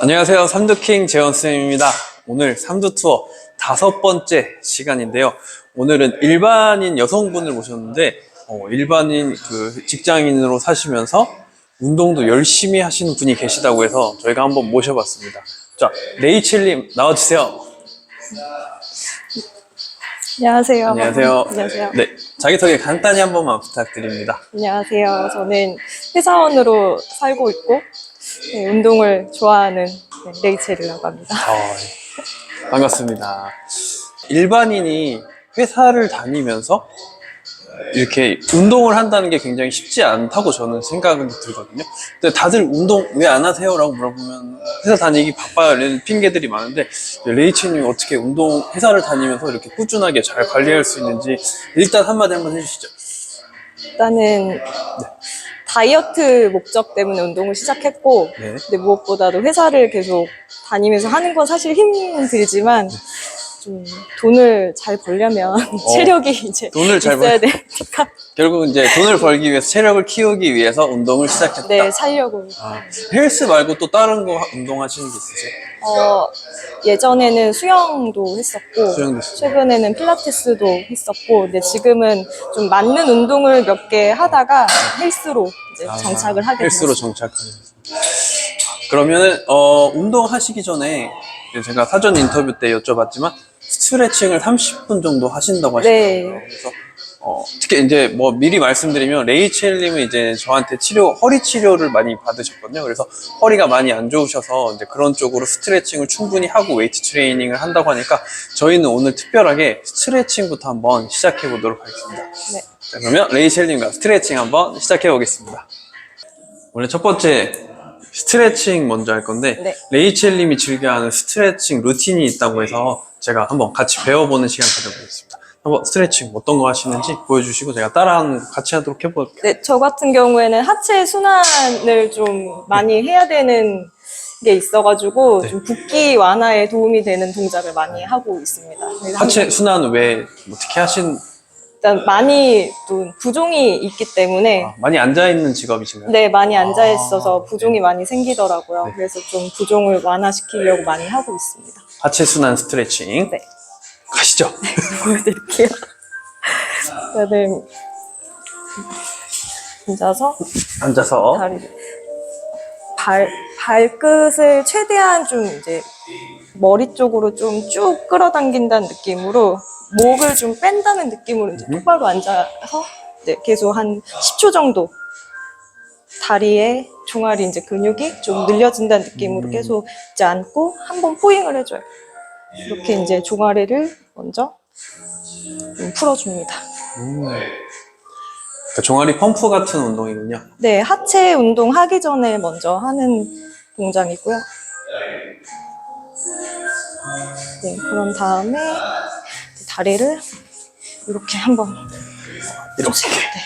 안녕하세요. 삼두킹 재원쌤입니다. 오늘 삼두 투어 다섯 번째 시간인데요. 오늘은 일반인 여성분을 모셨는데, 어, 일반인 그 직장인으로 사시면서 운동도 열심히 하시는 분이 계시다고 해서 저희가 한번 모셔봤습니다. 자, 레이첼님 나와주세요. 안녕하세요. 안녕하세요. 안녕하세요. 네, 자기소개 간단히 한 번만 부탁드립니다. 안녕하세요. 저는 회사원으로 살고 있고 네, 운동을 좋아하는 네, 레이첼이라고 합니다. 어, 네. 반갑습니다. 일반인이 회사를 다니면서 이렇게 운동을 한다는 게 굉장히 쉽지 않다고 저는 생각이 들거든요. 근데 다들 운동 왜 안 하세요? 라고 물어보면 회사 다니기 바빠요. 이런 핑계들이 많은데 레이첼님이 어떻게 운동 회사를 다니면서 이렇게 꾸준하게 잘 관리할 수 있는지 일단 한마디 한번 해주시죠. 일단은 다이어트 목적 때문에 운동을 시작했고 네. 근데 무엇보다도 회사를 계속 다니면서 하는 건 사실 힘들지만 좀 돈을 잘 벌려면 체력이 이제 어. 돈을 잘 있어야 벌- 되니까 결국은 이제 돈을 벌기 위해서 체력을 키우기 위해서 운동을 시작했다. 네 살려고 아, 헬스 말고 또 다른 거 하- 운동하시는 게 있으세요? 어, 예전에는 수영도 했었고, 수영도 했어요. 최근에는 필라테스도 했었고, 근데 지금은 좀 맞는 운동을 몇 개 하다가 헬스로 이제 아, 정착을 하게 헬스로 됐어요. 정착하셨습니다. 그러면은 어, 운동하시기 전에 제가 사전 인터뷰 때 여쭤봤지만 스트레칭을 30분 정도 하신다고 하시더라고요. 네. 그래서 어, 특히 이제 뭐 미리 말씀드리면 레이첼님은 이제 저한테 치료 허리 치료를 많이 받으셨거든요. 그래서 허리가 많이 안 좋으셔서 이제 그런 쪽으로 스트레칭을 충분히 하고 웨이트 트레이닝을 한다고 하니까 저희는 오늘 특별하게 스트레칭부터 한번 시작해 보도록 하겠습니다. 네. 자, 그러면 레이첼님과 스트레칭 한번 시작해 보겠습니다. 오늘 첫 번째 스트레칭 먼저 할 건데 네. 레이첼님이 즐겨하는 스트레칭 루틴이 있다고 해서 제가 한번 같이 배워보는 시간 가져보겠습니다. 한번 스트레칭 어떤 거 하시는지 보여주시고 제가 따라하는 거 같이 하도록 해볼게요. 네, 저 같은 경우에는 하체 순환을 좀 많이 해야 되는 게 있어가지고, 네. 좀 붓기 완화에 도움이 되는 동작을 많이 하고 있습니다. 그래서 하체 순환 왜 어떻게 하신 일단 많이 또 부종이 있기 때문에, 아, 많이 앉아 있는 직업이신가요? 네, 많이 앉아 있어서 아, 부종이 많이 생기더라고요. 네. 그래서 좀 부종을 완화시키려고 많이 하고 있습니다. 하체 순환 스트레칭 네, 가시죠. 보여드릴게요. 저는 앉아서 앉아서 다리를 발 발끝을 최대한 좀 이제 머리 쪽으로 좀 쭉 끌어당긴다는 느낌으로 목을 좀 뺀다는 느낌으로 이제 똑바로 앉아서 이제 계속 한 10초 정도 다리에 종아리 이제 근육이 좀 늘려진다는 느낌으로 음. 계속 이제 앉고 한 번 포잉을 해줘요. 이렇게 이제 종아리를 먼저 좀 풀어줍니다. 음. 그러니까 종아리 펌프 같은 운동이군요. 네, 하체 운동 하기 전에 먼저 하는 동작이고요. 네, 그런 다음에 다리를 이렇게 한번 이렇게. 네.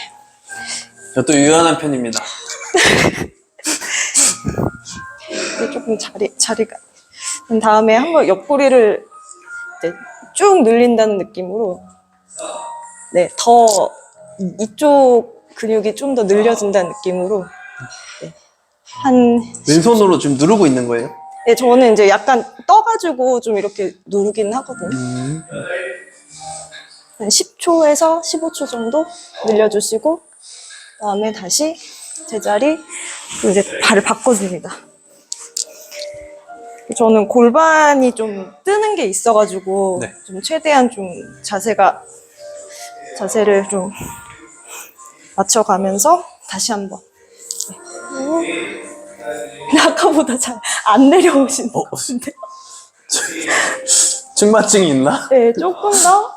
저도 유연한 편입니다. 네, 조금 자리 자리가 그런 다음에 한번 옆구리를 쭉 늘린다는 느낌으로 네, 더 이쪽 근육이 좀 더 늘려진다는 느낌으로 네, 한 왼손으로 지금 누르고 있는 거예요? 네, 저는 이제 약간 떠가지고 좀 이렇게 누르긴 하거든요. 음. 한 10초에서 15초 정도 늘려주시고, 그다음에 다시 제자리, 이제 발을 바꿔줍니다. 저는 골반이 좀 뜨는 게 있어가지고, 네. 좀 최대한 좀 자세가, 자세를 좀 맞춰가면서 다시 한 번. 네. 오. 근데 아까보다 잘 안 내려오시는 어. 측만증이 있나? 네, 조금 더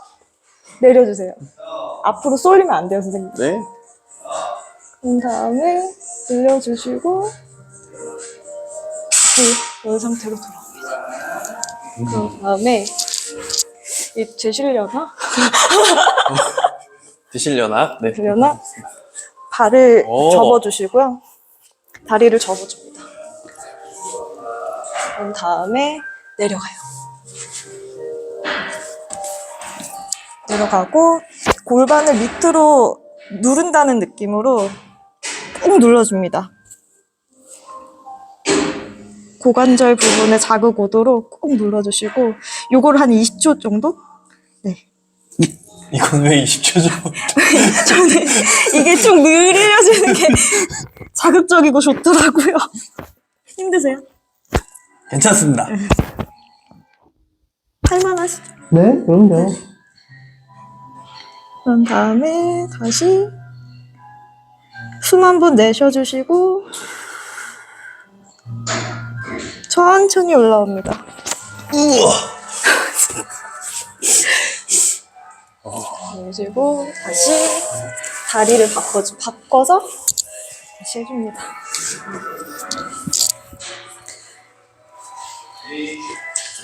내려주세요. 앞으로 쏠리면 안 돼요, 선생님. 네. 그런 다음에 늘려주시고 이 상태로 돌아옵니다. 그런 다음에 이 되시려나? 드시려나? 네. 되려나? 발을 오. 접어주시고요. 다리를 접어줍니다. 그런 다음에 내려가요. 내려가고 골반을 밑으로 누른다는 느낌으로 꾹 눌러줍니다. 고관절 부분에 자극 오도록 꼭 눌러주시고 요거를 한 20초 정도? 네. 이건 왜 20초죠? 저는 이게 좀 느려지는 게 자극적이고 좋더라고요. 힘드세요? 괜찮습니다. 할만하시죠? 네, 그럼요. 그런 다음에 다시 숨 한 번 내쉬어주시고 천천히 올라옵니다. 우와. 내쉬고 다시 다리를 바꿔, 바꿔서 다시 해줍니다.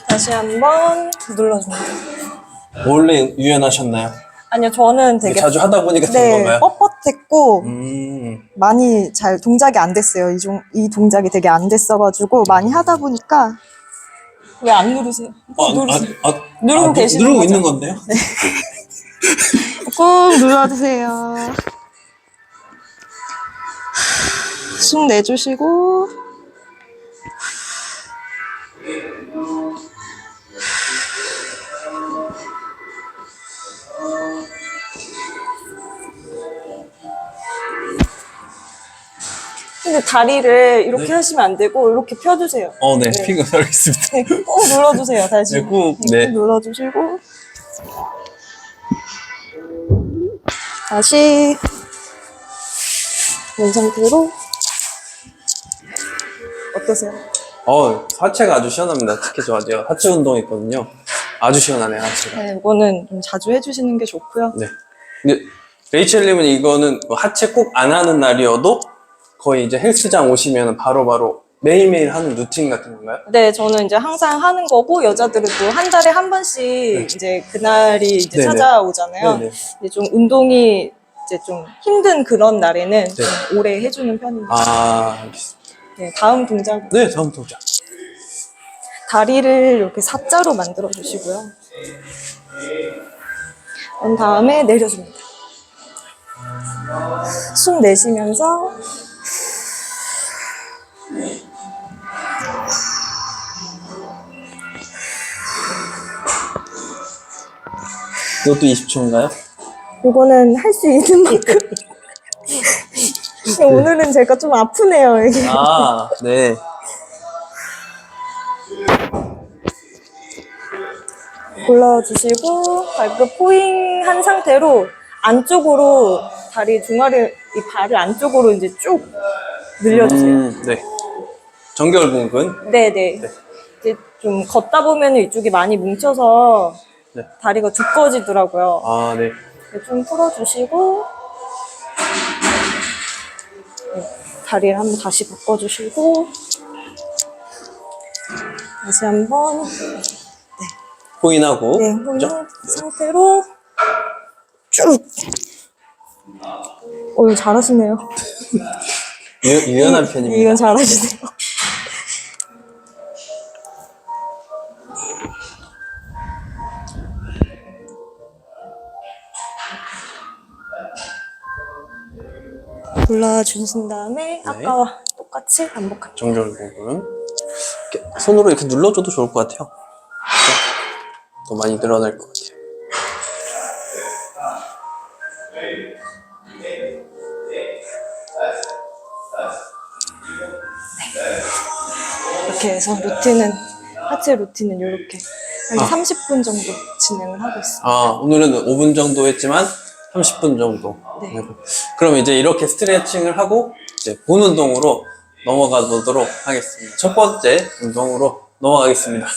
다시 한번 눌러줍니다. 원래 유연하셨나요? 아니요, 저는 되게 자주 하다 보니까 된 네, 건가요? 뻣뻣했고 음. 많이 잘 동작이 안 됐어요. 이, 종, 이 동작이 되게 안 됐어가지고 많이 하다 보니까 왜 안 누르세요? 꼭 누르세요. 아, 아, 누르고 아, 계시는 누르고 거죠? 있는 건데요? 꼭 눌러주세요. 숨 내주시고 근데 다리를 이렇게 네. 하시면 안 되고 이렇게 펴주세요. 어, 네, 네. 피가 하겠습니다. 네, 꼭 눌러주세요, 다시. 네, 꾹, 네. 꾹 눌러주시고. 다시. 이 상태로. 어떠세요? 어, 하체가 아주 시원합니다. 특히 저 아직 하체 운동했거든요. 아주 시원하네요, 하체가. 네, 이거는 좀 자주 해주시는 게 좋고요. 네. 근데 레이첼님은 이거는 뭐 하체 꼭 안 하는 날이어도 거의 이제 헬스장 오시면 바로바로 매일매일 하는 루틴 같은 건가요? 네, 저는 이제 항상 하는 거고, 여자들은 또 한 달에 한 번씩 이제 그날이 이제 네네. 찾아오잖아요. 네네. 이제 좀 운동이 이제 좀 힘든 그런 날에는 네. 좀 오래 해주는 편입니다. 아, 알겠습니다. 네, 다음 동작 네, 다음 동작. 다리를 이렇게 사자로 만들어 주시고요. 그런 다음에 내려줍니다. 숨 내쉬면서 이것도 20초인가요? 이거는 할 수 있는 만큼. 오늘은 제가 좀 아프네요, 이게. 아, 네. 골라주시고 발끝 포잉 한 상태로 안쪽으로 다리 종아리 이 발을 안쪽으로 이제 쭉 늘려주세요. 음, 네. 정결근근. 네네. 이제 좀 걷다 보면 이쪽이 많이 뭉쳐서 네. 다리가 두꺼워지더라고요. 아, 네. 네, 좀 풀어주시고 네, 다리를 한번 다시 바꿔주시고 다시 한번. 네, 호인 그죠? 상태로 쭉. 어, 이거 잘하시네요. 유, 유연한 편입니다. 이건 잘하시네요. 골라주신 다음에 아까와 똑같이 반복할게요. 정결근근. 이렇게 손으로 이렇게 눌러줘도 좋을 것 같아요. 더 많이 늘어날 것 같아요. 이렇게 해서 루틴은 하체 루틴은 이렇게 한 아. 30분 정도 진행을 하고 있어요. 아, 오늘은 5분 정도 했지만 30분 정도. 네. 그럼 이제 이렇게 스트레칭을 하고 이제 본 운동으로 넘어가 보도록 하겠습니다. 첫 번째 운동으로 넘어가겠습니다.